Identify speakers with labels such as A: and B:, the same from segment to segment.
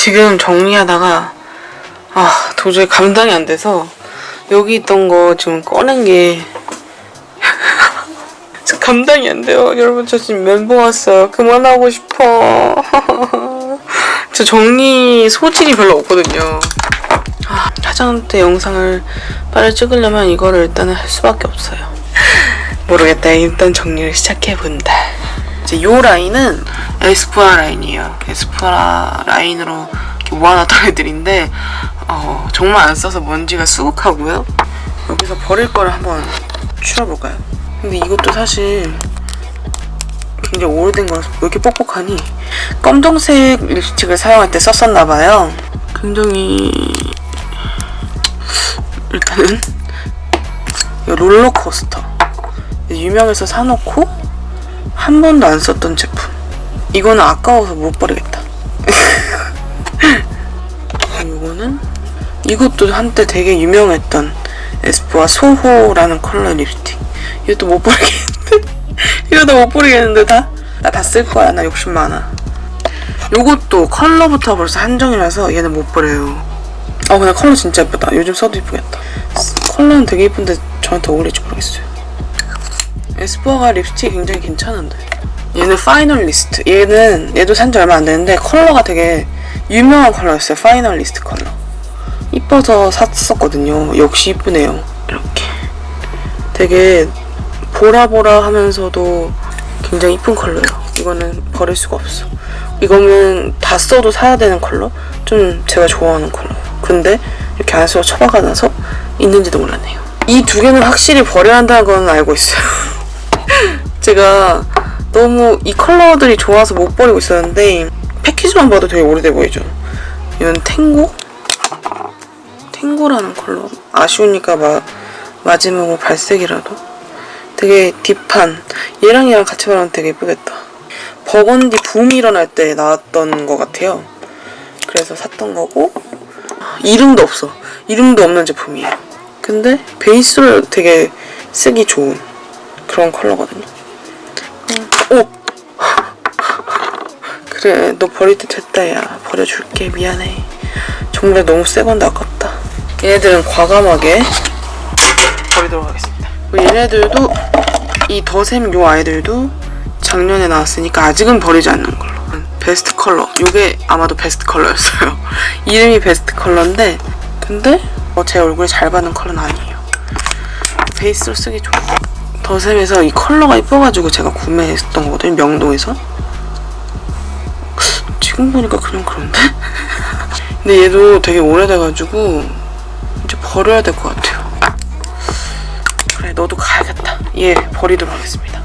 A: 지금 정리하다가 아 도저히 감당이 안 돼서 여기 있던 거 지금 꺼낸 게 감당이 안 돼요. 여러분 저 지금 멘붕 왔어요. 그만하고 싶어. 저 정리 소질이 별로 없거든요. 아, 화장 때 영상을 빨리 찍으려면 이거를 일단은 할 수밖에 없어요. 모르겠다. 일단 정리를 시작해본다. 이제 요 라인은 에스쁘아 라인이에요. 에스쁘아 라인으로 이렇게 모아놨던 애들인데 어, 정말 안 써서 먼지가 수북하고요. 여기서 버릴 거를 한번 추려볼까요? 근데 이것도 사실 굉장히 오래된 거라서 왜 이렇게 뻑뻑하니? 검정색 립스틱을 사용할 때 썼었나 봐요. 굉장히 일단은 이 롤러코스터 유명해서 사놓고 한 번도 안 썼던 제품. 이거는 아까워서 못 버리겠다. 이거는 이것도 한때 되게 유명했던 에스쁘아 소호라는 컬러 립스틱. 이것도 못 버리겠는데? 이거도 못 버리겠는데 다? 나 다 쓸 거야. 나 욕심 많아. 요것도 컬러부터 벌써 한정이라서 얘는 못 버려요. 어 근데 컬러 진짜 예쁘다. 요즘 써도 예쁘겠다. 컬러는 되게 예쁜데 저한테 어울릴지 모르겠어요. 에스쁘아가 립스틱 굉장히 괜찮은데. 얘는 파이널리스트. 얘는 얘도 산지 얼마 안 됐는데 컬러가 되게 유명한 컬러였어요. 파이널리스트 컬러. 이뻐서 샀었거든요. 역시 이쁘네요. 이렇게. 되게 보라보라 하면서도 굉장히 이쁜 컬러예요. 이거는 버릴 수가 없어. 이거는 다 써도 사야 되는 컬러? 좀 제가 좋아하는 컬러. 근데 이렇게 안 쓰고 처박아 놔서 있는지도 몰랐네요. 이 두 개는 확실히 버려야 한다는 건 알고 있어요. 제가 너무 이 컬러들이 좋아서 못 버리고 있었는데 패키지만 봐도 되게 오래돼 보이죠. 이건 탱고? 탱고라는 컬러. 아쉬우니까 마, 마지막으로 발색이라도. 되게 딥한. 얘랑 얘랑 같이 바르면 되게 예쁘겠다. 버건디 붐이 일어날 때 나왔던 것 같아요. 그래서 샀던 거고 이름도 없어. 이름도 없는 제품이에요. 근데 베이스를 되게 쓰기 좋은 그런 컬러거든요. 음, 오! 그래, 너 버릴 때 됐다, 야. 버려줄게. 미안해. 정말 너무 새 건데 아깝다. 얘네들은 과감하게 버리도록 하겠습니다. 그리고 얘네들도 이 더샘 요 아이들도 작년에 나왔으니까 아직은 버리지 않는 걸로. 베스트 컬러. 요게 아마도 베스트 컬러였어요. 이름이 베스트 컬러인데 근데 어, 제 얼굴에 잘 받는 컬러는 아니에요. 베이스로 쓰기 좋아. 더샘에서 이 컬러가 이뻐가지고 제가 구매했던 거거든요. 명동에서. 지금 보니까 그냥 그런데? 근데 얘도 되게 오래돼가지고 이제 버려야 될 것 같아요. 그래, 너도 가야겠다. 얘 버리도록 하겠습니다.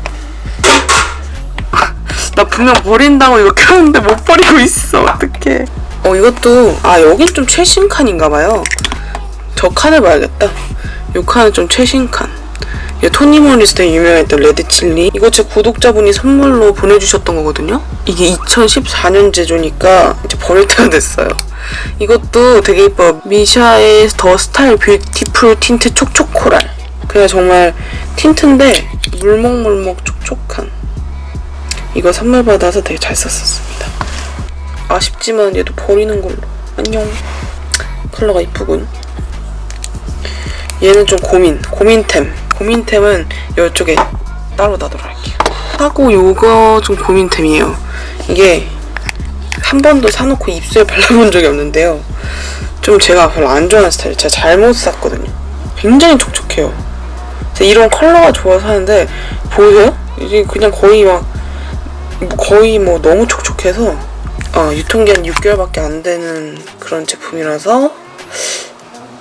A: 나 분명 버린다고 이거 켰는데 못 버리고 있어. 어떡해. 어, 이것도, 아, 여긴 좀 최신 칸인가봐요. 저 칸을 봐야겠다. 이 칸은 좀 최신 칸. 이게 토니 모리스에 유명했던 레드칠리. 이거 제 구독자분이 선물로 보내주셨던 거거든요. 이게 2014년 제조니까 이제 버릴 때가 됐어요. 이것도 되게 이뻐. 미샤의 더 스타일 뷰티풀 틴트 촉촉 코랄. 그냥 정말 틴트인데 물먹물먹 촉촉한. 이거 선물 받아서 되게 잘 썼었습니다. 아쉽지만 얘도 버리는 걸로. 안녕. 컬러가 이쁘군. 얘는 좀 고민, 고민템. 고민템은 이쪽에 따로 놔두도록 할게요. 하고 요거 좀 고민템이에요. 이게 한 번도 사놓고 입술에 발라본 적이 없는데요. 좀 제가 별로 안 좋아하는 스타일. 제가 잘못 샀거든요. 굉장히 촉촉해요. 이런 컬러가 좋아서 하는데 보이세요? 이게 그냥 거의 막 거의 뭐 너무 촉촉해서 어, 유통기한 6개월밖에 안 되는 그런 제품이라서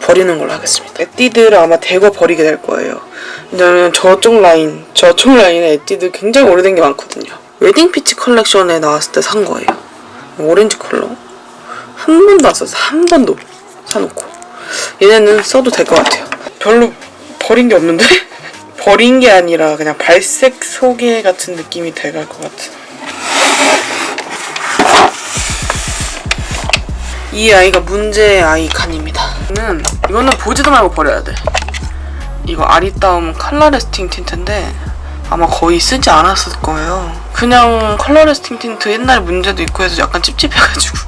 A: 버리는 걸로 하겠습니다. 에뛰드를 아마 대거 버리게 될 거예요. 왜냐면 저쪽 라인, 저쪽 라인에 에뛰드 굉장히 오래된 게 많거든요. 웨딩 피치 컬렉션에 나왔을 때 산 거예요. 오렌지 컬러. 한 번도 안 썼어. 한 번도 사놓고. 얘네는 써도 될 것 같아요. 별로 버린 게 없는데? 버린 게 아니라 그냥 발색 소개 같은 느낌이 돼갈 것 같은. 이 아이가 문제의 아이 칸입니다. 이거는 보지도 말고 버려야 돼. 이거 아리따움 컬러 레스팅 틴트인데 아마 거의 쓰지 않았을 거예요. 그냥 컬러 레스팅 틴트 옛날에 문제도 있고 해서 약간 찝찝해가지고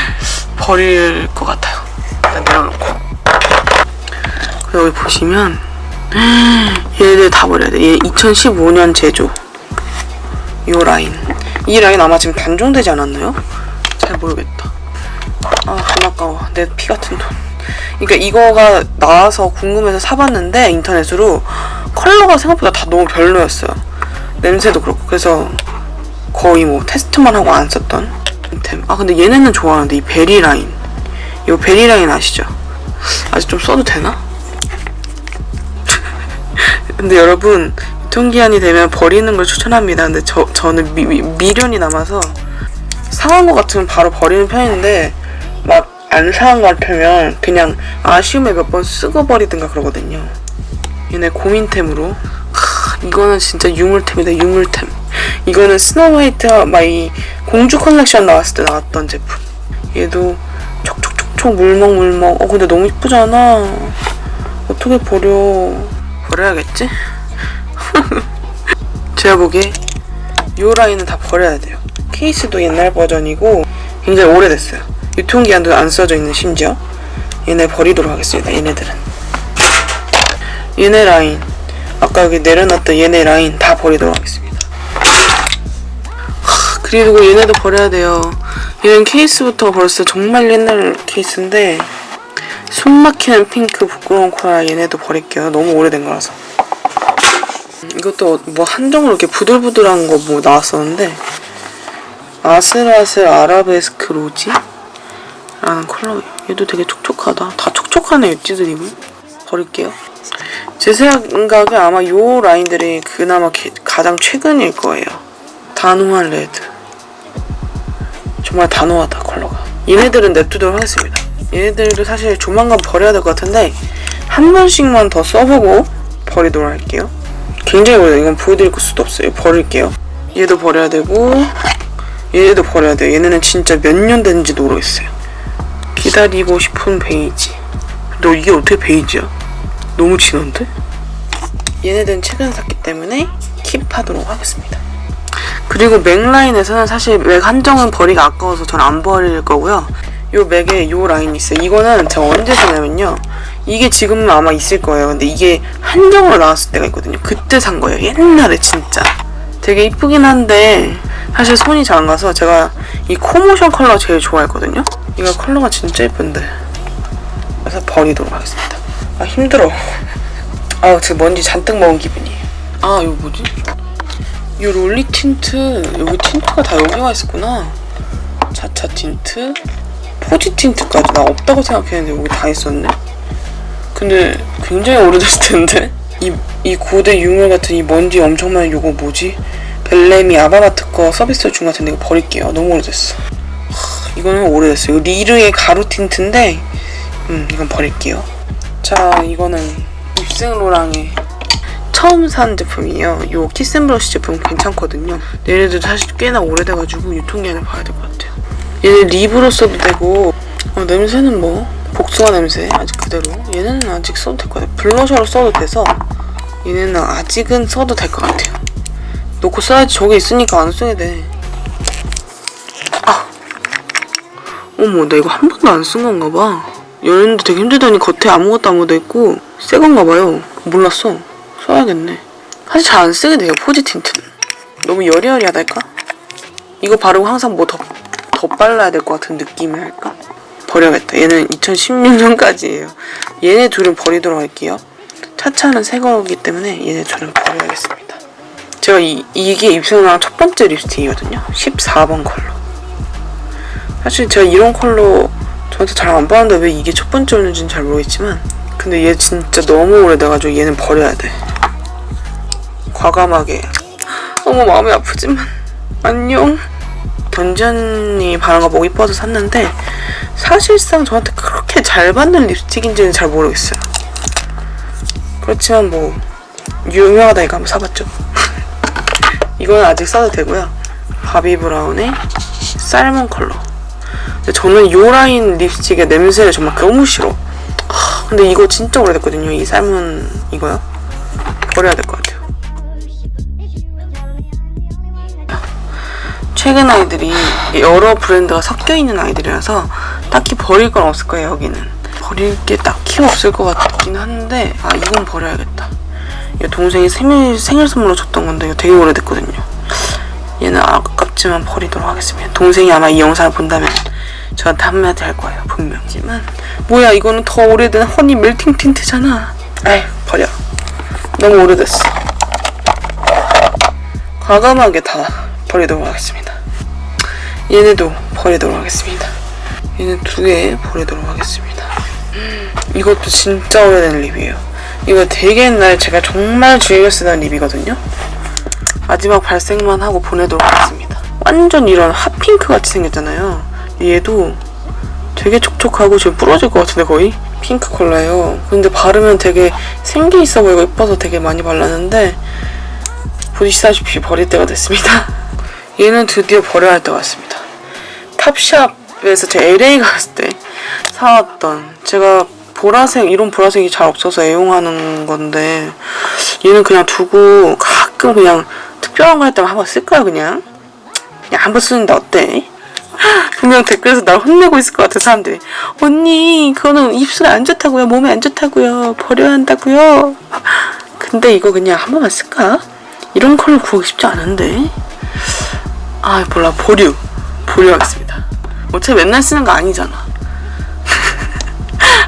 A: 버릴 것 같아요. 일단 내려놓고. 여기 보시면 얘네들 다 버려야 돼. 얘 2015년 제조. 요 라인. 이 라인 아마 지금 단종되지 않았나요? 잘 모르겠다. 아, 안 아까워. 내 피 같은 돈. 그러니까 이거가 나와서 궁금해서 사봤는데 인터넷으로 컬러가 생각보다 다 너무 별로였어요. 냄새도 그렇고 그래서 거의 뭐 테스트만 하고 안 썼던 템. 아 근데 얘네는 좋아하는데 이 베리 라인. 이 베리 라인 아시죠? 아직 좀 써도 되나? 근데 여러분 유통기한이 되면 버리는 걸 추천합니다. 근데 저 저는 미, 미, 미련이 남아서 상한 거 같으면 바로 버리는 편인데 막 안 상한 거 같으면 그냥 아쉬움에 몇 번 쓰고 버리든가 그러거든요. 얘네 고민템으로 크, 이거는 진짜 유물템이다 유물템. 이거는 스노우 화이트 마이 공주 컬렉션 나왔을 때 나왔던 제품. 얘도 촉촉촉촉 물먹물먹. 어 근데 너무 이쁘잖아. 어떻게 버려? 버려야겠지? 제가 보기에 요 라인은 다 버려야 돼요. 케이스도 옛날 버전이고 굉장히 오래됐어요. 유통기한도 안 써져 있는 심지어 얘네 버리도록 하겠습니다. 얘네들은 얘네 라인 아까 여기 내려놨던 얘네 라인 다 버리도록 하겠습니다. 하, 그리고 얘네도 버려야 돼요. 얘는 케이스부터 벌써 정말 옛날 케이스인데 숨막히는 핑크 부끄러운 코랄 얘네도 버릴게요. 너무 오래된 거라서. 이것도 뭐 한정으로 이렇게 부들부들한 거 뭐 나왔었는데 아슬아슬 아라베스크 로지? 라는 컬러 얘도 되게 촉촉하다. 다 촉촉하네 엣지들이 버릴게요. 제 생각에 아마 요 라인들이 그나마 게- 가장 최근일 거예요. 단호한 레드. 정말 단호하다 컬러가. 얘네들은 냅두도록 하겠습니다. 얘네들도 사실 조만간 버려야 될 것 같은데 한 번씩만 더 써보고 버리도록 할게요. 굉장히 오래돼 이건 보여드릴 수도 없어요. 버릴게요. 얘도 버려야 되고 얘도 버려야 돼요. 얘네는 진짜 몇 년 된지도 모르겠어요 기다리고 싶은 베이지. 너 이게 어떻게 베이지야? 너무 진한데? 얘네들은 최근에 샀기 때문에 킵하도록 하겠습니다. 그리고 맥 라인에서는 사실 맥 한정은 버리기가 아까워서 전 안 버릴 거고요. 요 맥에 요 라인이 있어요. 이거는 제가 언제 샀냐면요. 이게 지금은 아마 있을 거예요. 근데 이게 한정으로 나왔을 때가 있거든요. 그때 산 거예요. 옛날에 진짜. 되게 이쁘긴 한데 사실 손이 잘 안 가서 제가 이 코모션 컬러 제일 좋아했거든요. 이거 컬러가 진짜 예쁜데. 그래서 버리도록 하겠습니다. 아 힘들어. 아 지금 먼지 잔뜩 먹은 기분이에요. 아 이거 뭐지? 이 롤리 틴트. 여기 틴트가 다 여기가 있었구나. 차차 틴트. 포지 틴트까지. 나 없다고 생각했는데 여기 다 있었네. 근데 굉장히 오래됐을 텐데? 이, 이 고대 유물 같은 이 먼지 엄청 많은 요거 뭐지? 벨레미 아바마트 거 서비스 준 같은데 이거 버릴게요. 너무 오래됐어. 하, 이거는 오래됐어. 이거 리르의 가루 틴트인데 음 이건 버릴게요. 자 이거는 입생로랑의 처음 산 제품이에요. 요 키스앤브러쉬 제품 괜찮거든요. 얘네들 사실 꽤나 오래돼가지고 유통기한을 봐야 될 것 같아요. 얘는 립으로 써도 되고 어, 냄새는 뭐 복숭아 냄새 아직 그대로. 얘는 아직 써도 될 것 같아요. 블러셔로 써도 돼서 얘네는 아직은 써도 될 것 같아요 놓고 써야지 저게 있으니까 안 써야 돼 아. 어머 나 이거 한 번도 안 쓴 건가 봐 열는데 되게 힘들더니 겉에 아무것도 안 묻어 있고 새 건가 봐요 몰랐어 써야겠네 사실 잘 안 쓰게 돼요 포지 틴트는 너무 여리여리하달까? 이거 바르고 항상 뭐 더더 발라야 될 것 같은 느낌을 할까? 버려야겠다. 얘는 2016년까지예요. 얘네 둘은 버리도록 할게요. 차차는 새 거기 때문에 얘네 둘은 버려야겠습니다. 제가 이, 이게 입생랑 첫 번째 립스틱이거든요. 14번 컬러. 사실 제가 이런 컬러 저한테 잘 안 봤는데 왜 이게 첫 번째였는지는 잘 모르겠지만 근데 얘 진짜 너무 오래돼가지고 얘는 버려야 돼. 과감하게. 어머 마음이 아프지만 안녕. 견전이 바른 거 보고 이뻐서 샀는데 사실상 저한테 그렇게 잘 받는 립스틱인지는 잘 모르겠어요. 그렇지만 뭐 유명하다니까 한번 사봤죠. 이거는 아직 써도 되고요. 바비 브라운의 살몬 컬러. 근데 저는 요 라인 립스틱의 냄새를 정말 너무 싫어. 하, 근데 이거 진짜 오래됐거든요. 이 살몬 이거요. 버려야 될 것 같아요. 최근 아이들이 여러 브랜드가 섞여 있는 아이들이라서 딱히 버릴 건 없을 거예요 여기는 버릴 게 딱히 없을 것 같긴 한데 아 이건 버려야겠다 이거 동생이 생일, 생일 선물로 줬던 건데 이거 되게 오래됐거든요. 얘는 아깝지만 버리도록 하겠습니다. 동생이 아마 이 영상을 본다면 저한테 한마디 할 거예요 분명. 하지만 뭐야 이거는 더 오래된 허니 멜팅 틴트잖아. 에이 버려. 너무 오래됐어. 과감하게 다 버리도록 하겠습니다. 얘네도 버리도록 하겠습니다. 얘는 두 개 버리도록 하겠습니다. 이것도 진짜 오래된 립이에요 이거 되게 옛날에 제가 정말 즐겨 쓰던 립이거든요. 마지막 발색만 하고 보내도록 하겠습니다. 완전 이런 핫핑크 같이 생겼잖아요. 얘도 되게 촉촉하고 지금 부러질 것 같은데 거의? 핑크 컬러예요. 근데 바르면 되게 생기 있어 보이고 예뻐서 되게 많이 발랐는데 보시다시피 버릴 때가 됐습니다. 얘는 드디어 버려야 할때 같습니다. 탑샵에서 제가 LA 갔을 때 사왔던 제가 보라색 이런 보라색이 잘 없어서 애용하는 건데 얘는 그냥 두고 가끔 그냥 특별한 거 할 때만 한번 쓸까요 그냥? 그냥 한번 쓰는데 어때? 분명 댓글에서 날 혼내고 있을 것 같아 사람들이. 언니 그거는 입술에 안 좋다고요? 몸에 안 좋다고요? 버려야 한다고요? 근데 이거 그냥 한 번만 쓸까? 이런 컬러 구하기 쉽지 않은데. 아 몰라. 보류. 보류하겠습니다. 어차피 맨날 쓰는 거 아니잖아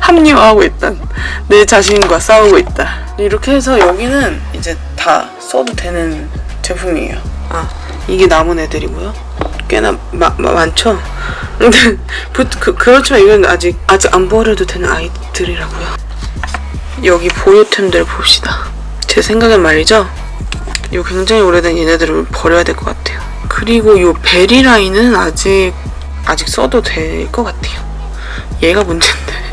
A: 합리화하고 있단 내 자신과 싸우고 있다. 이렇게 해서 여기는 이제 다 써도 되는 제품이에요. 아 이게 남은 애들이고요. 꽤나 마, 마- 많죠? 근데 부- 그, 그렇지만 이건 아직 아직 안 버려도 되는 아이들이라고요. 여기 보유템들 봅시다. 제 생각엔 말이죠. 이 굉장히 오래된 얘네들을 버려야 될 것 같아요. 그리고 이 베리 라인은 아직 아직 써도 될 것 같아요. 얘가 문제인데.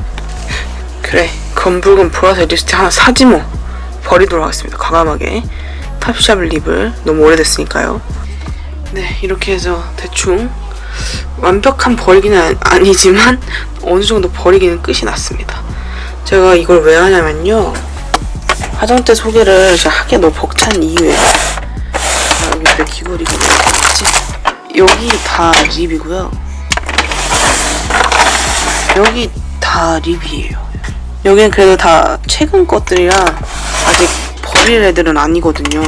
A: 그래 검붉은 보라색 립스틱 하나 사지 뭐. 버리도록 하겠습니다. 과감하게 탑샵 립을 너무 오래됐으니까요. 네 이렇게 해서 대충 완벽한 버리기는 아- 아니지만 어느 정도 버리기는 끝이 났습니다. 제가 이걸 왜 하냐면요. 화장대 소개를 하기가 너무 벅찬 이유에 아, 여기 내 귀걸이가 어디 있지? 여기 다 립이고요 여기 다 립이에요 여기는 그래도 다 최근 것들이라 아직 버릴 애들은 아니거든요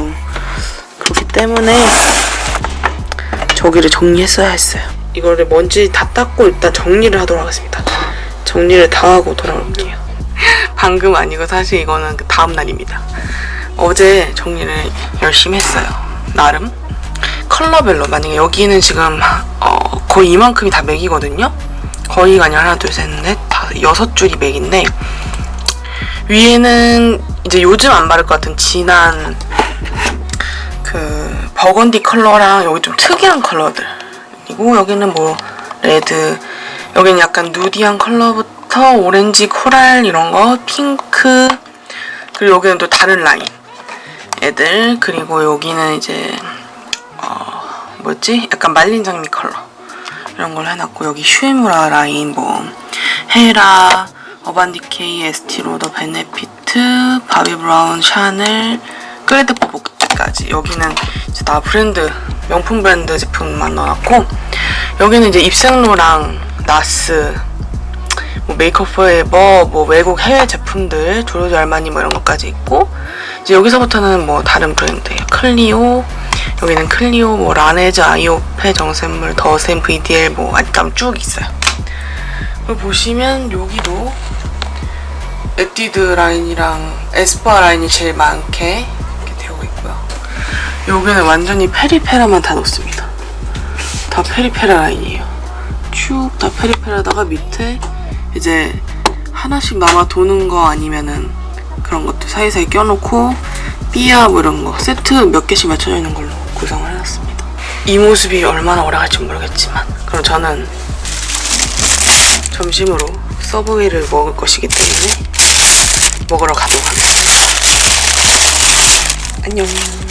A: 그렇기 때문에 저기를 정리했어야 했어요 이거를 먼지 다 닦고 일단 정리를 하도록 하겠습니다 정리를 다 하고 돌아올게요 방금 아니고 사실 이거는 그 다음 날입니다. 어제 정리를 열심히 했어요. 나름. 컬러별로 만약에 여기는 지금 어, 거의 이만큼이 다 맥이거든요. 거의가 아니라 하나 둘 셋 넷 다섯 여섯 줄이 맥인데 위에는 이제 요즘 안 바를 것 같은 진한 그 버건디 컬러랑 여기 좀 특이한 컬러들. 그리고 여기는 뭐 레드 여기는 약간 누디한 컬러부터 오렌지 코랄 이런 거 핑크 그리고 여기는 또 다른 라인 애들. 그리고 여기는 이제 어 뭐지? 약간 말린 장미 컬러. 이런 걸 해놨고 여기 슈에무라 라인 뭐 헤라 어반디케이 에스티로더 베네피트 바비 브라운 샤넬 클레드 포복까지. 여기는 이제 다 브랜드 명품 브랜드 제품만 넣어놨고 여기는 이제 입생로랑 나스 뭐 메이크업 포에버 뭐 외국 해외 제품들 조르지 알마니 뭐 이런 것까지 있고 이제 여기서부터는 뭐 다른 브랜드예요. 클리오 여기는 클리오 뭐 라네즈 아이오페 정샘물 더샘 VDL 뭐 아직감 쭉 있어요. 보시면 여기도 에뛰드 라인이랑 에스쁘아 라인이 제일 많게 이렇게 되어 있고요. 여기는 완전히 페리페라만 다 넣습니다. 다 페리페라 라인이에요. 쭉 다 페리페라다가 밑에 이제 하나씩 남아 도는 거 아니면은 그런 것도 사이사이 껴놓고 삐아 뭐 이런 거 세트 몇 개씩 맞춰져 있는 걸로 구성을 해놨습니다. 이 모습이 얼마나 오래 갈지 모르겠지만 그럼 저는 점심으로 서브웨이를 먹을 것이기 때문에 먹으러 가도록 하겠습니다. 안녕.